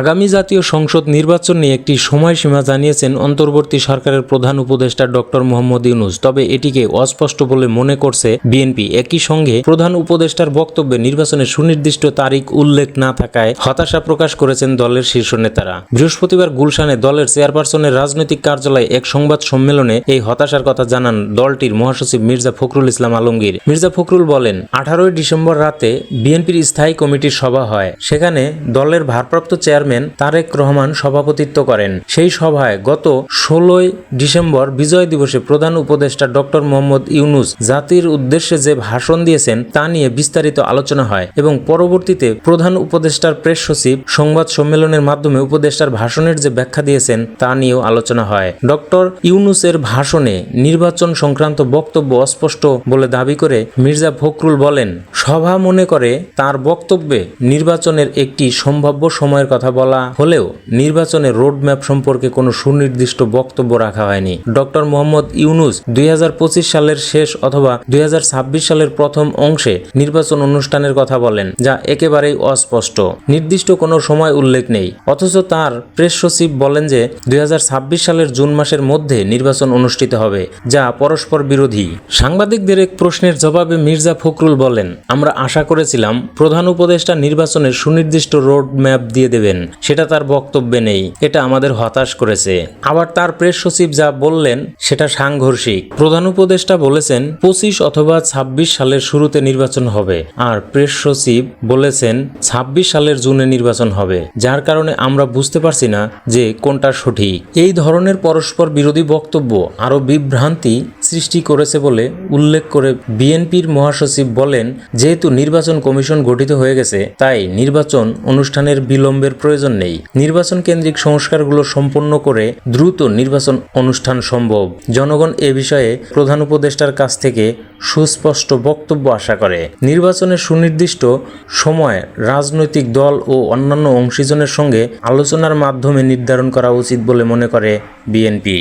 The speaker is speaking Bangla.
আগামী জাতীয় সংসদ নির্বাচন নিয়ে একটি সময়সীমা জানিয়েছেন অন্তর্বর্তী সরকারের প্রধান উপদেষ্টা ডক্টর মোহাম্মদ ইউনুস। তবে এটিকে অস্পষ্ট বলে মনে করছে বিএনপি। একই সঙ্গে প্রধান উপদেষ্টার বক্তব্যে নির্বাচনের সুনির্দিষ্ট তারিখ উল্লেখ না থাকায় হতাশা প্রকাশ করেছেন দলের শীর্ষ নেতারা। বৃহস্পতিবার গুলশানে দলের চেয়ারপারসনের রাজনৈতিক কার্যালয়ে এক সংবাদ সম্মেলনে এই হতাশার কথা জানান দলটির মহাসচিব মির্জা ফখরুল ইসলাম আলমগীর। মির্জা ফখরুল বলেন, আঠারোই ডিসেম্বর রাতে বিএনপির স্থায়ী কমিটির সভা হয়। সেখানে দলের ভারপ্রাপ্ত চেয়ারম্যান তারেক রহমান সভাপতিত্ব করেন। সেই সভায় গত ষোলোই ডিসেম্বর বিজয় দিবসে প্রধান উপদেষ্টা ডক্টর মোহাম্মদ ইউনুস জাতির উদ্দেশ্যে যে ভাষণ দিয়েছেন তা নিয়ে বিস্তারিত আলোচনা হয় এবং পরবর্তীতে প্রধান উপদেষ্টার প্রেস সচিব সংবাদ সম্মেলনের মাধ্যমে উপদেষ্টার ভাষণের যে ব্যাখ্যা দিয়েছেন তা নিয়েও আলোচনা হয়। ডক্টর ইউনুসের ভাষণে নির্বাচন সংক্রান্ত বক্তব্য অস্পষ্ট বলে দাবি করে মির্জা ফখরুল বলেন, সভা মনে করে তার বক্তব্যে নির্বাচনের একটি সম্ভাব্য সময়ের কথা বলা হলেও নির্বাচনের রোডম্যাপ সম্পর্কে কোনো সুনির্দিষ্ট বক্তব্য রাখা হয়নি। ডক্টর মোহাম্মদ ইউনুস দুই হাজার পঁচিশ সালের শেষ অথবা দুই হাজার ছাব্বিশ সালের প্রথম অংশে নির্বাচন অনুষ্ঠানের কথা বলেন, যা একেবারেই অস্পষ্ট। নির্দিষ্ট কোনো সময় উল্লেখ নেই। অথচ তার প্রেস সচিব বলেন যে দুই হাজার ছাব্বিশ সালের জুন মাসের মধ্যে নির্বাচন অনুষ্ঠিত হবে, যা পরস্পর বিরোধী। সাংবাদিকদের এক প্রশ্নের জবাবে মির্জা ফখরুল বলেন, আমরা আশা করেছিলাম প্রধান উপদেষ্টা নির্বাচনের সুনির্দিষ্ট রোড ম্যাপ দিয়ে দেবেন। সেটা তার বক্তব্যে নেই, এটা আমাদের হতাশ করেছে। আবার তার প্রেস সচিব যা বললেন, সেটা সাংঘর্ষিক। প্রধান উপদেষ্টা বলেছেন, পঁচিশ অথবা ২৬ সালের শুরুতে নির্বাচন হবে। আর প্রেস সচিব বলেছেন ২৬ সালের জুনে নির্বাচন হবে। যার কারণে আমরা বুঝতে পারছি না যে কোনটা সঠিক। এই ধরনের পরস্পর বিরোধী বক্তব্য আরও বিভ্রান্তি সৃষ্টি করেছে বলে উল্লেখ করে বিএনপির মহাসচিব বলেন, যেহেতু নির্বাচন কমিশন গঠিত হয়ে গেছে, তাই নির্বাচন অনুষ্ঠানের বিলম্বের প্রয়োজন নেই। নির্বাচন কেন্দ্রিক সংস্কারগুলো সম্পন্ন করে দ্রুত নির্বাচন অনুষ্ঠান সম্ভব। জনগণ এ বিষয়ে প্রধান উপদেষ্টার কাছ থেকে সুস্পষ্ট বক্তব্য আশা করে। নির্বাচনের সুনির্দিষ্ট সময় রাজনৈতিক দল ও অন্যান্য অংশীজনের সঙ্গে আলোচনার মাধ্যমে নির্ধারণ করা উচিত বলে মনে করে বিএনপি।